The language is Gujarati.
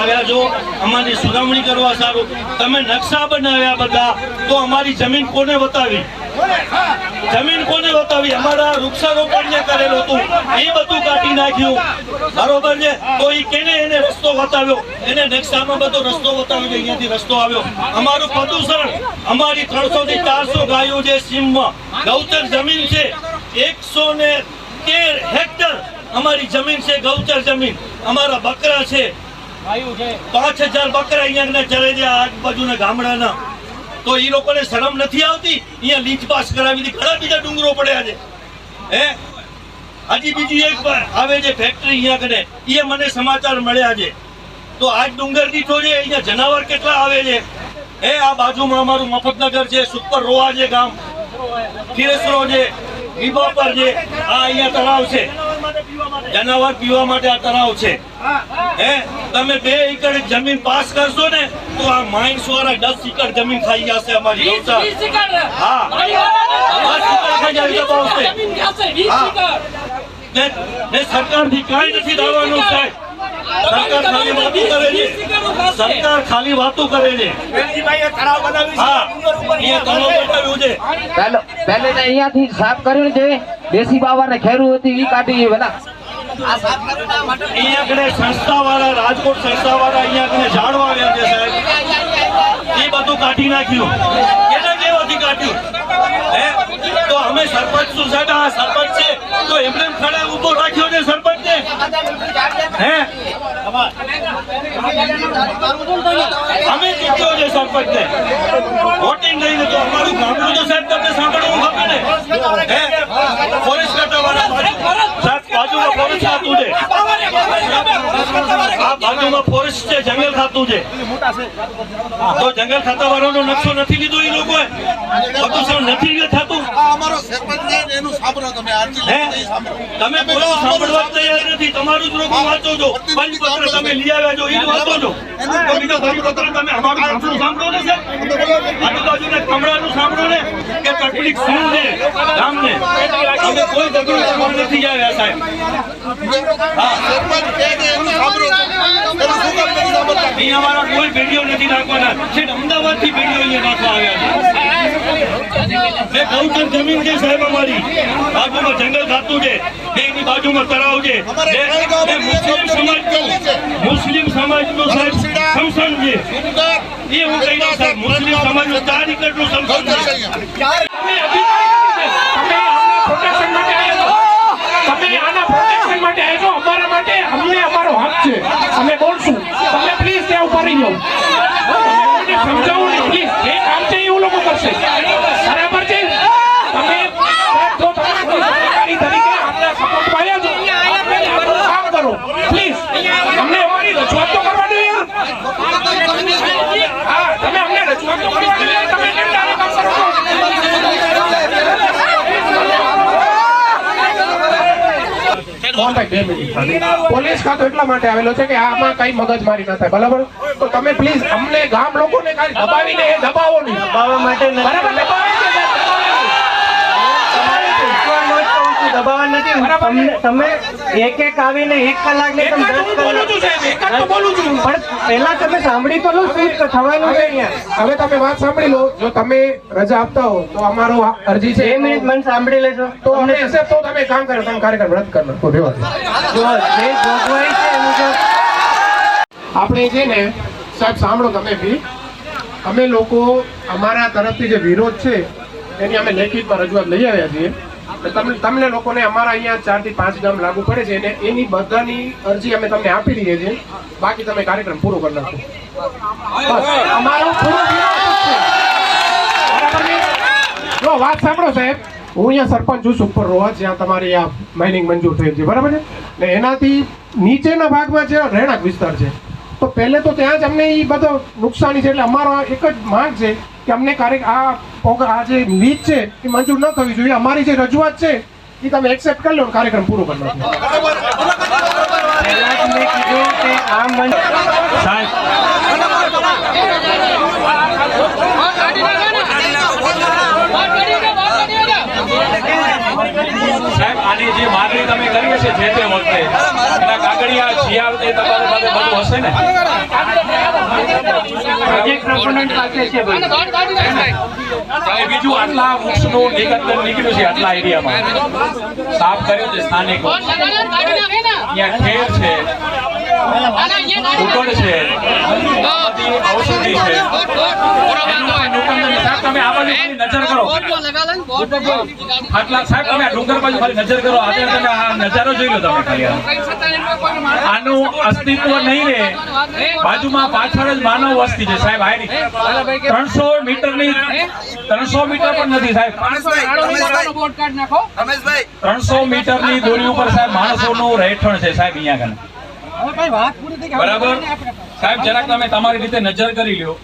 આવ્યા છો, અમારી સુનાવણી કરવા સારું. તમે નકશા બનાવ્યા બધા, તો અમારી જમીન કોને બતાવી જમીન કોને બતાવી અમારા વૃક્ષારોપણ જે કરેલું હતું. એ બધું કાઢી નાખ્યું. બરોબર છે? તો એ કેને એને રસ્તો બતાવ્યો એને નકશામાં બધો રસ્તો બતાવ્યો કે અહીંયાથી રસ્તો આવ્યો. અમારું પ્રદૂષણ, અમારી ત્રણસો થી ચારસો ગાયો છે સીમમાં. ગૌચર જમીન છે. એકસો ને તેર હેક્ટર અમારી જમીન છે ગૌચર જમીન. અમારા બકરા છે. પાંચ હજાર બકરા અહીંયા ચરે છે આજુબાજુના ગામડાના. તો એ લોકોને શરમ નથી આવતી? અહીંયા લીચ કરાવી ઘણા બીજા ડુંગરો પડ્યા છે. હે? હજી બીજી એક આવે છે ફેક્ટરી અહીંયા કને એ મને સમાચાર મળ્યા છે. તો આજ ડુંગર દીઠો છે, અહીંયા જનાવર કેટલા આવે છે? હે, આ બાજુમાં અમારું મફતનગર છે, સુપર રોવા છે ગામ. ખીરેસરો છે. વિભાપર જે આ અહીંયા તળાવ છે. જનાવર પીવા માટે આ તળાવ છે. હે? તમે બે એકર જમીન પાસ કરશો ને તો આ માઇન્સ વાળા દસ એકર જમીન ખાઈ જશે અમારી ગૌચર હા. દસ એકર ખાઈ હા. ને સરકારથી કાંઈ નથી દાવાનું સાહેબ. સરકાર ખાલી વાતો કરે છે. સરકાર ખાલી વાતો કરે છે. પહેલો અહીંયાથી સાફ કર્યું છે દેશી બાવાને ખેરું હતી ઈ કાઢી બધા અહીંયા કને સંસ્થા વાળા રાજકોટ સંસ્થા વાળા અહીંયા કને ઝાડવા આવ્યા છે સાહેબ. એ બધું કાઢી નાખ્યું. કેના કેવાથી કાઢ્યું? હે? તો અમે સરપંચ શું સાહેબ આ સરપંચ છે. તો એમને ખડે ઊભો રાખ્યો છે ને હે? અમે જીત્યો છે સરપંચ તો અમારું ગામડું તો સાહેબ સાંભળવું ખબર ને? હે? ફોરેસ્ટ બાજુમાં ફોરેસ્ટ છે. આ બાજુમાં ફોરેસ્ટ છે જંગલ ખાતું છે. તો જંગલ ખાતા વાળાનો નકશો નથી લીધો એ લોકોએ? પ્રદૂષણ નથી થતું? અમારો સરપંચ ને એનું સાંભળો તમે તમે કોઈ સાંભળવા તૈયાર નથી તમારું જ લોકો વાંચો છો. તમે લઈ આવ્યા છો એ વાંચો છો. તો તમે અમારું સાંભળો. ને આજુબાજુના ને શું છે? ગામને અમે કોઈ ઝઘડો કરવા નથી આવ્યા સાહેબ. ને અહીં અમારા કોઈ વીડિયો નથી નાખવાના. છે અમદાવાદથી વીડિયો અહીંયા નાખવા આવ્યા છે. ગૌચર જમીન છે સાહેબ અમારી. બાજુમાં જંગલ ખાતું છે. એની બાજુમાં તળાવ છે. મુસ્લિમ સમાજ મુસ્લિમ મુસ્લિમ સમાજનું સાહેબ સમસન છે. એ હું કહી દઉં સાહેબ મુસ્લિમ સમાજનું ચાર એકરનું સમસન ગૌચર છે છે અહીંયા તમે આના પ્રોટેક્શન માટે આવ્યા છો તમે આના પ્રોટેક્શન માટે આવ્યા છો અમારા માટે અમને અમારો હક છે અમે બોલશું તમે પ્લીઝ ત્યાં ઊભા રહી જાઓ તમે કોઈને સમજાવો ને પ્લીઝ જે કામ છે એ એવું લોકો કરશે બરાબર છે તમે સાહેબ, જો તમે કોઈ સરકારી તરીકે આમના સપોર્ટમાં આવ્યા છો આપણે આપણું કામ કરો પ્લીઝ અમને અમારી રજૂઆત તો કરવા દો યાર હા તમે અમને રજૂઆત તો કરવા દો યાર તમે કેમ તારા કામ કરો છો મોહનભાઈ, બે મિનિટ પોલીસ ખાતો એટલા માટે આવેલો છે કે આમાં કઈ મગજમારી ના થાય બરાબર? તો તમે પ્લીઝ અમને ગામ લોકોને ખાલી દબાવીને એ દબાવો નહીં. દબાવવા માટે બરાબર? દબાવવા નથી. તમે એક એક આવીને એક કલાક ને તમે દસ બોલું છું કલાક બોલું છું. પણ પહેલા તમે સાંભળી તો લો શું થવાનું છે અહીંયા. હવે તમે વાત સાંભળી લો. જો તમે રજા આપતા હો તો અમારો અરજી છે. બે મિનિટ મને સાંભળી લેજો. તો અમને accept તો તમે કામ કરો તમે કાર્યક્રમ રદ કરી રહેવા જો જે જોગવાઈ છે મુજબ આપણે છે ને સાહેબ સાંભળો તમે બી. અમે લોકો અમારા તરફથી જે વિરોધ છે એની અમે લેખિતમાં રજૂઆત લઈ આવ્યા છીએ. તમને તમને લોકોને અમારા અહીંયા ચારથી પાંચ ગામ લાગુ પડે છે અને એની બધાની અરજી અમે તમને આપી દઈએ છીએ. બાકી તમે કાર્યક્રમ પૂરો કરી નાખો. જ વાત સાંભળો સાહેબ. હું અહીંયા સરપંચ છું સુપર રોવા, જ્યાં તમારી આ માઇનિંગ મંજૂર થયેલ છે. બરાબર છે? ને એનાથી નીચેના ભાગમાં જે રહેણાંક વિસ્તાર છે તો પહેલે તો ત્યાં જ અમને એ બધો નુકસાની છે એટલે અમારો એક જ માંગ છે કે અમને ક્યારેક આ આ જે લીજ છે એ મંજૂર ન થવી જોઈએ. અમારી જે રજૂઆત છે એ તમે એક્સેપ્ટ કરી લો કાર્યક્રમ પૂરો કરી મંચ સાહેબ, આની જે માગણી તમે કરી છે જે તે વખતે કાગળિયા જીઆર એ તમારી પાસે બધું હશે ને? પ્રોજેક્ટ પ્રપોનન્ટ પાસે છે ભાઈ. બીજું આટલા વૃક્ષનું નિકંદન નીકળ્યું છે આટલા એરિયામાં. સાફ કર્યું છે સ્થાનિકો. ત્યાં ખેર છે. ઉકળ છે. ઔષધિ છે. નિકંદન તમે આ બાજુ ખાલી નજર કરો. આટલા સાહેબ તમે ડુંગર બાજુ ખાલી નજર કરો. અત્યારે તમે આ નજારો જોઈ લો તમે ખાલી. આનું અસ્તિત્વ નહીં રે. બાજુમાં પાછળ જ માનવ વસ્તી છે સાહેબ આયરી ત્રણસો મીટરની ત્રણસો મીટર પણ નથી સાહેબ. ત્રણસો ત્રણસો મીટરની દોરી ઉપર સાહેબ માણસોનું રહેઠાણ છે સાહેબ અહીંયા આગળ. બરાબર? સાહેબ જરાક તમે તમારી રીતે નજર કરી લ્યો.